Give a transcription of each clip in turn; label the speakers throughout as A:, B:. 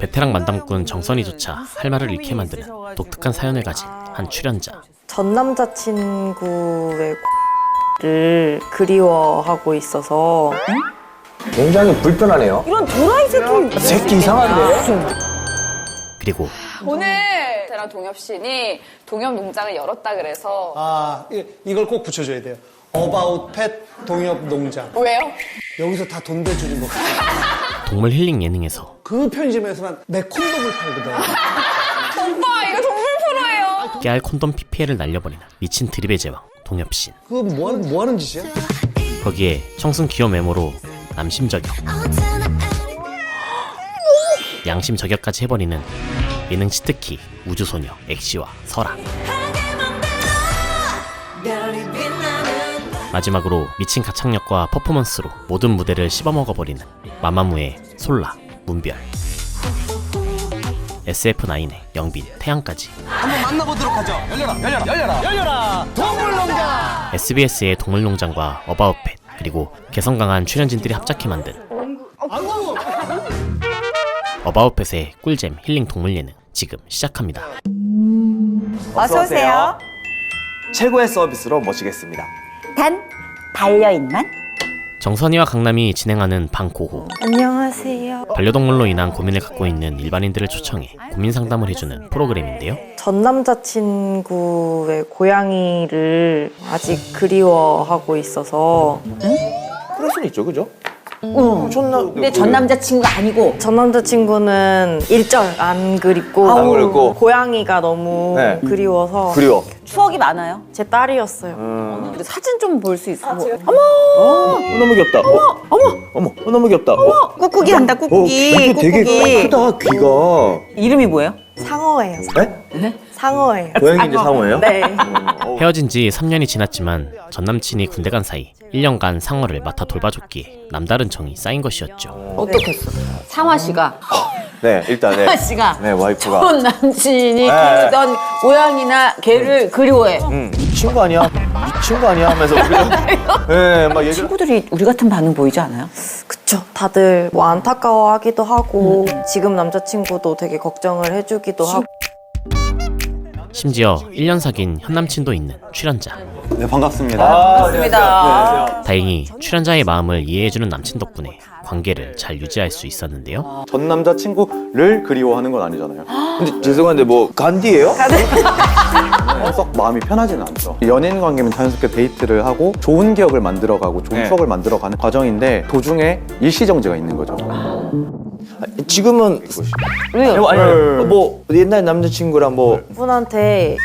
A: 베테랑 만담꾼 정선이조차 할 말을 잃게 만드는 독특한 사연을 가진 한 출연자.
B: 전 남자친구의 를 그리워하고 있어서
C: 굉장히 불편하네요.
D: 이런 도라이 새끼.
C: 새끼 이상한데?
A: 그리고
E: 오늘 저랑 동엽 씨니 동엽 농장을 열었다 그래서
F: 아, 이- 이걸 꼭 붙여줘야 돼요. 어바웃 펫 동엽 농장.
E: 왜요?
F: 여기서 다 돈 대주는 거.
A: 동물 힐링 예능에서
F: 그 편의점에서만 내 콘돔을 팔거든.
E: 오빠 이거 동물 프로예요.
A: 깨알 콘돔 PPL을 날려버리는 미친 드립의 제왕 동엽신.
F: 그거 뭐 하는, 뭐 하는 짓이야?
A: 거기에 청순 귀여운 외모로 남심 저격, 양심 저격까지 해버리는 예능 치트키 우주소녀 엑시와 설아. 마지막으로 미친 가창력과 퍼포먼스로 모든 무대를 씹어먹어버리는 마마무의 솔라, 문별 SF9의 영빈, 태양까지
C: 한번 만나보도록 하죠. 열려라, 열려라, 열려라, 열려라. 동물농장.
A: SBS의 동물농장과 어바웃펫 그리고 개성 강한 출연진들이 합작해 만든 어바웃펫의 꿀잼 힐링 동물 예능 지금 시작합니다.
D: 어서 오세요.
C: 최고의 서비스로 모시겠습니다.
D: 단 반려인만.
A: 정선이와 강남이 진행하는 방고호
B: 안녕하세요.
A: 반려동물로 인한 고민을 갖고 있는 일반인들을 초청해 고민 상담을 해주는 프로그램인데요.
B: 전 남자친구의 고양이를 아직 그리워하고 있어서
C: 그럴 수는 있죠, 그죠?
D: 응.
C: 존나.
D: 근데 전 남자친구가 아니고
B: 전 남자친구는 일절 안 그립고
C: 안 그립고.
B: 고양이가 너무
C: 네.
B: 그리워서
C: 그리워.
D: 추억이 많아요.
B: 제 딸이었어요.
D: 근데 사진 좀 볼 수 있어.
C: 어, 너무 귀엽다. 어머, 어머, 어머, 어, 너무 귀엽다. 어,
D: 꾹꾹이 한다
C: 어,
D: 꾹꾹이.
C: 귀가 되게
D: 꾹꾹이.
C: 크다, 귀가.
D: 이름이 뭐예요?
B: 상어예요.
C: 네?
B: 상어예요.
C: 고양이인데 상어예요?
B: 네.
C: 어,
A: 헤어진 지 3년이 지났지만 전 남친이 군대 간 사이 1년간 상어를 맡아 돌봐줬기에 남다른 정이 쌓인 것이었죠.
D: 어떻겠어? 상화 씨가
C: 네, 일단 네.
D: 상화 씨가
C: 네, 와이프가.
D: 전 남친이
C: 네.
D: 키우던 고양이나 개를 그리워해.
C: 응, 미친 거 아니야? 미친 거 아니야? 하면서 우리가. 네, 막 얘기.
D: 친구들이 우리 같은 반응 보이지 않아요?
B: 그쵸. 다들 뭐 안타까워하기도 하고 지금 남자친구도 되게 걱정을 해주기도 하고
A: 심지어 1년 사귄 현 남친도 있는 출연자.
G: 네 반갑습니다.
C: 아,
D: 맞습니다.
A: 다행히 출연자의 마음을 이해해주는 남친 덕분에 관계를 잘 유지할 수 있었는데요.
G: 전 남자 친구를 그리워하는 건 아니잖아요.
C: 근데 죄송한데 뭐 간디예요?
G: 어, 썩 마음이 편하지는 않죠. 연인 관계면 자연스럽게 데이트를 하고 좋은 기억을 만들어가고 좋은
C: 네.
G: 추억을 만들어가는 과정인데 도중에 일시정지가 있는 거죠.
C: 지금은
D: 왜요?
C: 아니, 아니, 뭐 옛날 남자친구랑 뭐.
B: 분한테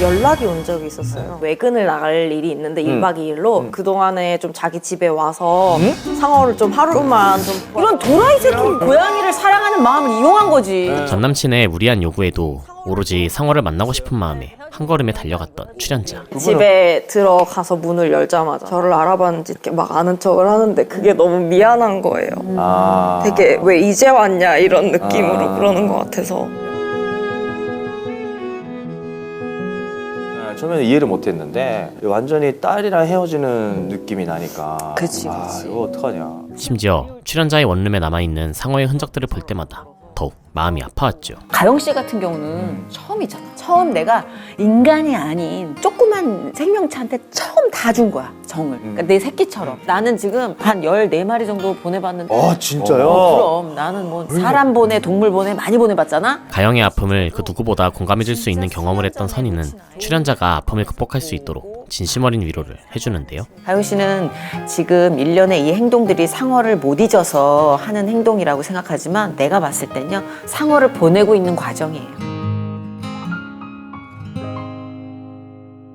B: 연락이 온 적이 있었어요. 외근을 나갈 일이 있는데 일 1박 2일로 그동안에 좀 자기 집에 와서 상어를 좀 하루만 좀
D: 이런 도라이 새끼 고양이를 사랑하는 마음을 이용한 거지.
A: 전 남친의 무리한 요구에도 오로지 상어를 만나고 싶은 마음에 한 걸음에 달려갔던 출연자.
B: 집에 들어가서 문을 열자마자 저를 알아봤는지 이렇게 막 아는 척을 하는데 그게 너무 미안한 거예요.
C: 아.
B: 되게 왜 이제 왔냐 이런 느낌으로
C: 아.
B: 그러는 것 같아서
C: 아, 처음에는 이해를 못했는데 완전히 딸이랑 헤어지는 느낌이 나니까
D: 그치,
C: 아,
D: 그치.
C: 이거 어떡하냐
A: 심지어 출연자의 원룸에 남아있는 상어의 흔적들을 볼 때마다 더욱 마음이 아파왔죠.
D: 가영 씨 같은 경우는 처음이잖아. 처음 내가 인간이 아닌 조그만 생명체한테 처음 다 준 거야, 정을. 그러니까 내 새끼처럼. 나는 지금 한 14마리 정도 보내봤는데.
C: 아 진짜요?
D: 어, 그럼 나는 뭐 사람 보내, 동물 보내 많이 보내봤잖아?
A: 가영의 아픔을 그 누구보다 공감해줄 수 있는 경험을 했던 선희는 출연자가 아픔을 극복할 수 있도록 진심 어린 위로를 해주는데요.
D: 가영 씨는 지금 일련의 이 행동들이 상어를 못 잊어서 하는 행동이라고 생각하지만 내가 봤을 땐요, 상어를 보내고 있는 과정이에요.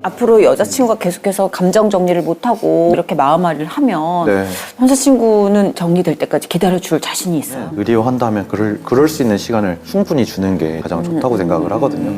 D: 앞으로 여자친구가 계속해서 감정 정리를 못하고 이렇게 마음앓이를 하면
G: 네.
D: 남자친구는 정리될 때까지 기다려줄 자신이 있어요.
G: 그리워한다면 그럴, 그럴 수 있는 시간을 충분히 주는 게 가장 좋다고 생각을 하거든요.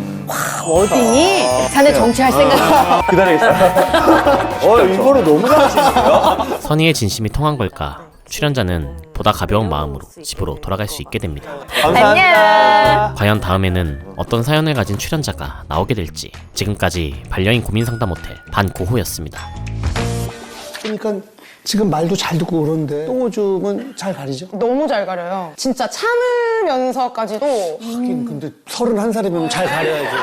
D: 어디니? 자네 정치할 생각이
G: 기다리겠습니다.
C: 어 이거를 너무 잘하시네요
A: 선희의 진심이 통한 걸까? 출연자는 보다 가벼운 마음으로 집으로 돌아갈 수 있게 됩니다.
C: 감사합니다
A: 과연 다음에는 어떤 사연을 가진 출연자가 나오게 될지 지금까지 반려인 고민 상담 호텔 반고호였습니다.
F: 그러니까 지금 말도 잘 듣고 그러는데 똥오줌은 잘 가리죠?
H: 너무 잘 가려요. 진짜 참으면서까지도
F: 하긴 근데 31살이면 잘 가려야죠.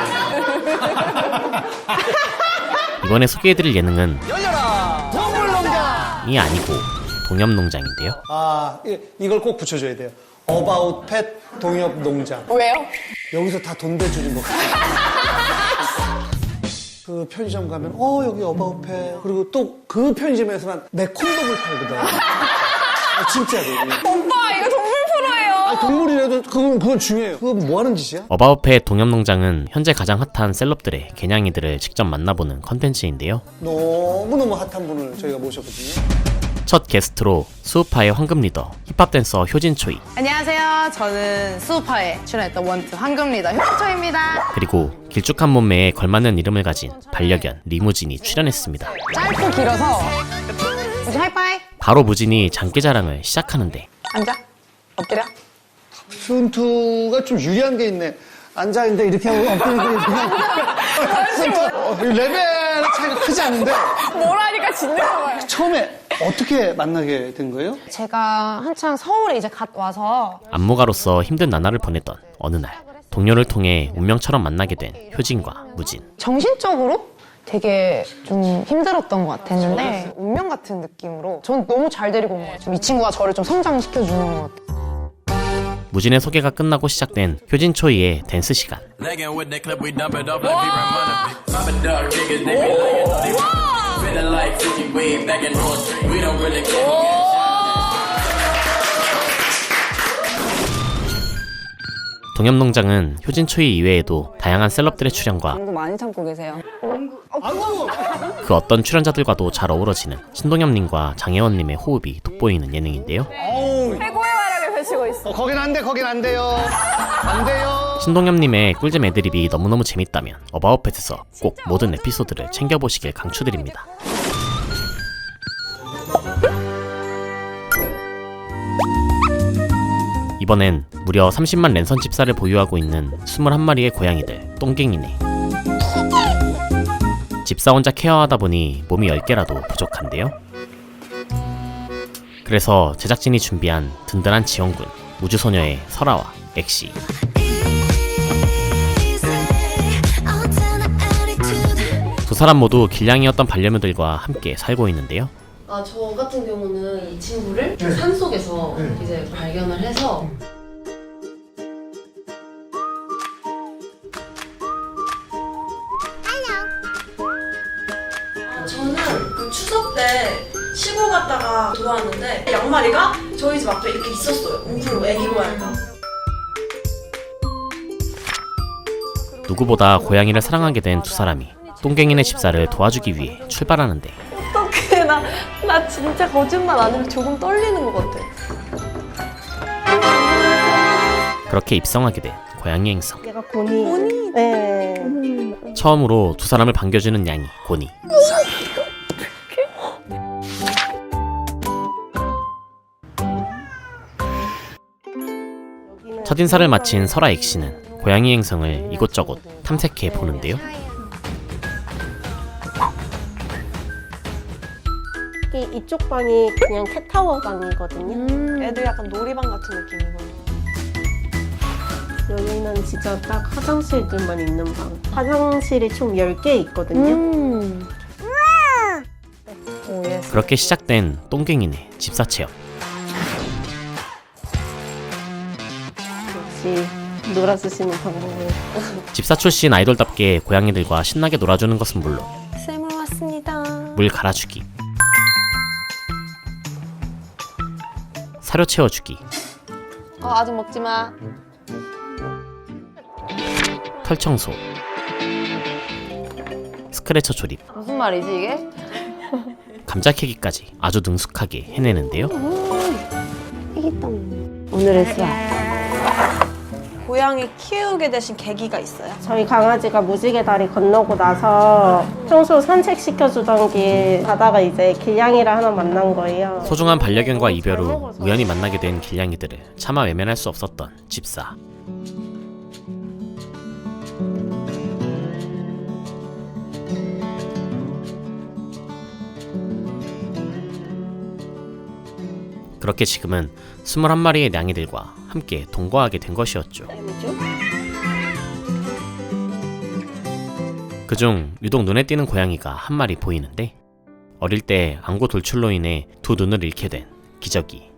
A: 이번에 소개해드릴 예능은
C: 열려라 동물농장
A: 이 아니고 동엽농장인데요.
F: 아, 이- 이걸 꼭 붙여줘야 돼요. 어바웃 펫 동엽 농장.
E: 왜요?
F: 여기서 다 돈 대주지 뭐. 그 편의점 가면 어 여기 어바웃 펫 그리고 또 그 편의점에서만 내 콘돔을 팔거든. 아, 진짜로.
E: 오빠 이거 동물 프로예요.
F: 아 동물이라도 그건 그건 중요해요. 그건 뭐 하는 짓이야?
A: 어바웃펫 동엽농장은 현재 가장 핫한 셀럽들의 개냥이들을 직접 만나보는 컨텐츠인데요.
F: 너무 너무 핫한 분을 저희가 모셨거든요.
A: 첫 게스트로 수우파의 황금 리더, 힙합 댄서 효진초이,
H: 안녕하세요. 저는 수우파에 출연했던 원투 황금리더 효초입니다.
A: 그리고 길쭉한 몸매에 걸맞는 이름을 가진 반려견 리무진이 출연했습니다.
H: 짧고 길어서 우리 하이파이
A: 바로 무진이 장기자랑을 시작하는데
H: 앉아 엎드려.
F: 순투가 좀 유리한 게 있네. 앉아 있는데 이렇게 하고 엎드리고 그냥 순투 어, 레벨 차이가 크지 않은데
E: 뭐라니까 짖는 거예요.
F: 처음에 어떻게 만나게 된 거예요?
H: 제가 한창 서울에 이제 갓 와서
A: 안무가로서 힘든 나날을 보냈던 어느 날 동료를 통해 운명처럼 만나게 된 효진과 무진.
H: 정신적으로 되게 좀 힘들었던 것 같았는데 운명 같은 느낌으로 전 너무 잘 데리고 온 것 같아요. 이 친구가 저를 좀 성장시켜 주는 것 같아요.
A: 무진의 소개가 끝나고 시작된 효진 초이의 댄스 시간.
I: Legging with the clip, we dump it off like we run money. Poppin' dog niggas, they be lying, they be feeling like 50 way back in North Street. We don't really care.
A: 동엽농장은 효진초이 이외에도 다양한 셀럽들의 출연과
D: 공부 많이 참고 계세요.
A: 그 어떤 출연자들과도 잘 어우러지는 신동엽님과 장혜원님의 호흡이 돋보이는 예능인데요.
E: 펼치고 있어.
F: 어, 거긴 안 돼, 거긴 안 돼요. 안 돼요.
A: 신동엽님의 꿀잼 애드립이 너무너무 재밌다면 어바웃펫에서 꼭 모든 에피소드를 챙겨보시길 강추드립니다. 이번엔 무려 30만 랜선 집사를 보유하고 있는 21마리의 고양이들 똥갱이네. 집사 혼자 케어하다 보니 몸이 10개라도 부족한데요. 그래서 제작진이 준비한 든든한 지원군 우주소녀의 설아와 엑시. 두 사람 모두 길냥이였던 반려묘들과 함께 살고 있는데요.
J: 아, 저 같은 경우는 이 친구를 산 속에서 이제 발견을 해서 아, 저는 그 추석 때 시골 갔다가 돌아왔는데 양마리가 저희 집 앞에 이렇게 있었어요. 웅크로 애기 고양이가.
A: 누구보다 고양이를 사랑하게 된 두 사람이 똥갱이네 집사를 도와주기 위해 출발하는데
B: 어떡해 나, 나 진짜 거짓말 아니면 조금 떨리는 것 같아.
A: 그렇게 입성하게 된 고양이 행성.
B: 얘가 고니. 고니? 네.
A: 처음으로 두 사람을 반겨주는 양이 고니. 첫 인사를 마친 설아 엑시는 고양이 행성을 이곳저곳 탐색해 보는데요.
K: 이, 이쪽 방이 그냥 캣타워 방이거든요.
B: 애들 약간 놀이방 같은 느낌이거든요.
K: 여기는 진짜 딱 화장실들만 있는 방. 화장실이 총 10개 있거든요.
A: 그렇게 시작된 똥갱이네 집사 체험.
K: 역시 놀아주시는 방법을.
A: 집사 출신 아이돌답게 고양이들과 신나게 놀아주는 것은 물론
K: 쌤을 왔습니다.
A: 물 갈아주기, 사료 채워주기,
E: 어, 아직 먹지 마.
A: 털 청소, 스크래처 조립,
E: 무슨 말이지 이게?
A: 감자 캐기까지 아주 능숙하게 해내는데요.
K: 오늘의 수업.
B: 고양이 키우게 되신 계기가 있어요?
K: 저희 강아지가 무지개 다리 건너고 나서 평소 산책시켜주던 길 가다가 이제 길냥이를 하나 만난 거예요.
A: 소중한 반려견과 이별 후 우연히 만나게 된 길냥이들을 차마 외면할 수 없었던 집사. 그렇게 지금은 21마리의 냥이들과 함께 동거하게 된 것이었죠. 그중 유독 눈에 띄는 고양이가 한 마리 보이는데 어릴 때 안구 돌출로 인해 두 눈을 잃게 된 기저귀.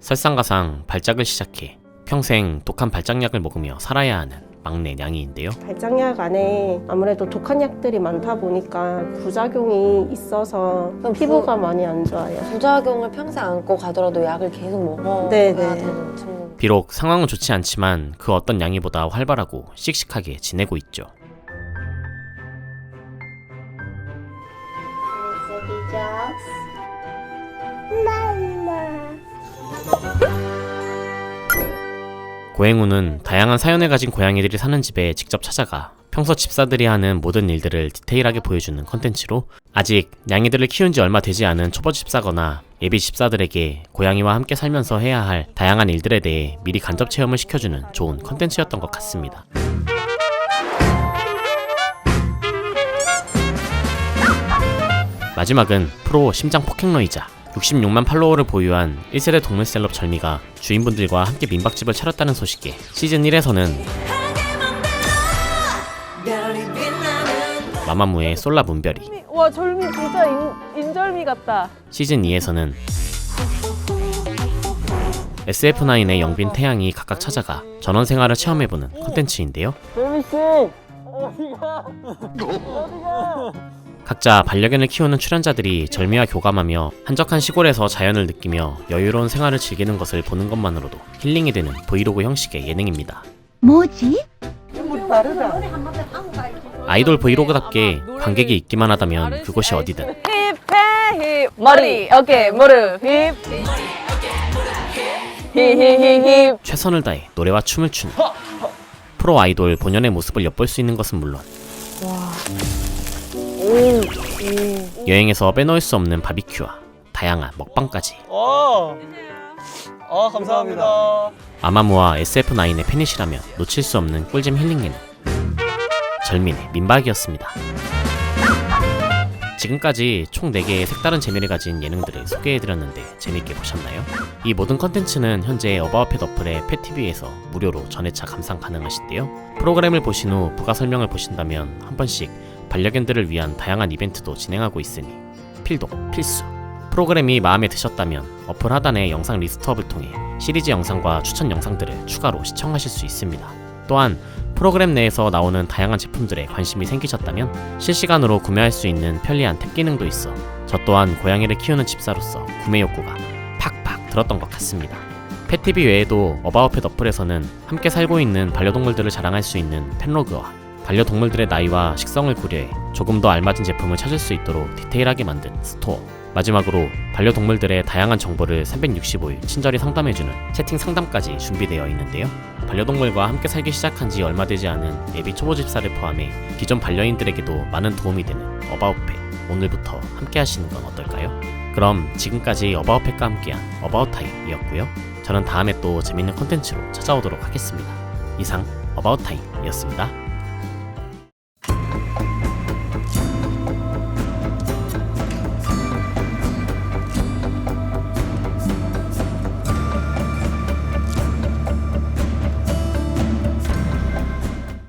A: 설상가상 발작을 시작해 평생 독한 발작약을 먹으며 살아야 하는 막내 냥이인데요.
K: 발작약 안에 아무래도 독한 약들이 많다 보니까 부작용이 있어서 피부가 많이 안 좋아요.
B: 부작용을 평생 안고 가더라도 약을 계속 먹어야
K: 네, 네.
B: 되는 친구.
A: 비록 상황은 좋지 않지만 그 어떤 냥이보다 활발하고 씩씩하게 지내고 있죠. 고행우는 다양한 사연을 가진 고양이들이 사는 집에 직접 찾아가 평소 집사들이 하는 모든 일들을 디테일하게 보여주는 컨텐츠로 아직 냥이들을 키운 지 얼마 되지 않은 초보 집사거나 예비 집사들에게 고양이와 함께 살면서 해야 할 다양한 일들에 대해 미리 간접 체험을 시켜주는 좋은 컨텐츠였던 것 같습니다. 마지막은 프로 심장 폭행러이자 66만 팔로워를 보유한 1세대 동물 셀럽 절미가 주인분들과 함께 민박집을 차렸다는 소식에 시즌 1에서는 마마무의 솔라 문별이
K: 와 절미 진짜 인, 인절미 같다.
A: 시즌 2에서는 SF9의 영빈 태양이 각각 찾아가 전원 생활을 체험해보는 컨텐츠인데요. 각자 반려견을 키우는 출연자들이 절미와 교감하며 한적한 시골에서 자연을 느끼며 여유로운 생활을 즐기는 것을 보는 것만으로도 힐링이 되는 브이로그 형식의 예능입니다.
L: 뭐지?
A: 아이돌 브이로그답게 관객이 있기만 하다면 그곳이 어디든.
D: 힙 머리 어깨 무릎 힙.
A: 최선을 다해 노래와 춤을 추는 프로 아이돌 본연의 모습을 엿볼 수 있는 것은 물론 여행에서 빼놓을 수 없는 바비큐와 다양한 먹방까지
C: 어. 아, 감사합니다.
A: 아마무와 SF9의 팬이시라면 놓칠 수 없는 꿀잼 힐링 예능 절민의 민박이었습니다. 지금까지 총 4개의 색다른 재미를 가진 예능들을 소개해드렸는데 재밌게 보셨나요? 이 모든 컨텐츠는 현재 어바웃펫 어플의 펫TV에서 무료로 전회차 감상 가능하신데요. 프로그램을 보신 후 부가 설명을 보신다면 한 번씩 반려견들을 위한 다양한 이벤트도 진행하고 있으니 필독 필수! 프로그램이 마음에 드셨다면 어플 하단의 영상 리스트업을 통해 시리즈 영상과 추천 영상들을 추가로 시청하실 수 있습니다. 또한 프로그램 내에서 나오는 다양한 제품들에 관심이 생기셨다면 실시간으로 구매할 수 있는 편리한 탭 기능도 있어 저 또한 고양이를 키우는 집사로서 구매 욕구가 팍팍 들었던 것 같습니다. 펫TV 외에도 어바웃펫 어플에서는 함께 살고 있는 반려동물들을 자랑할 수 있는 펫로그와 반려동물들의 나이와 식성을 고려해 조금 더 알맞은 제품을 찾을 수 있도록 디테일하게 만든 스토어 마지막으로 반려동물들의 다양한 정보를 365일 친절히 상담해주는 채팅 상담까지 준비되어 있는데요. 반려동물과 함께 살기 시작한 지 얼마 되지 않은 예비 초보 집사를 포함해 기존 반려인들에게도 많은 도움이 되는 어바웃펫 오늘부터 함께 하시는 건 어떨까요? 그럼 지금까지 어바웃펫과 함께한 어바웃타임이었고요. 저는 다음에 또 재밌는 콘텐츠로 찾아오도록 하겠습니다. 이상 어바웃타임이었습니다.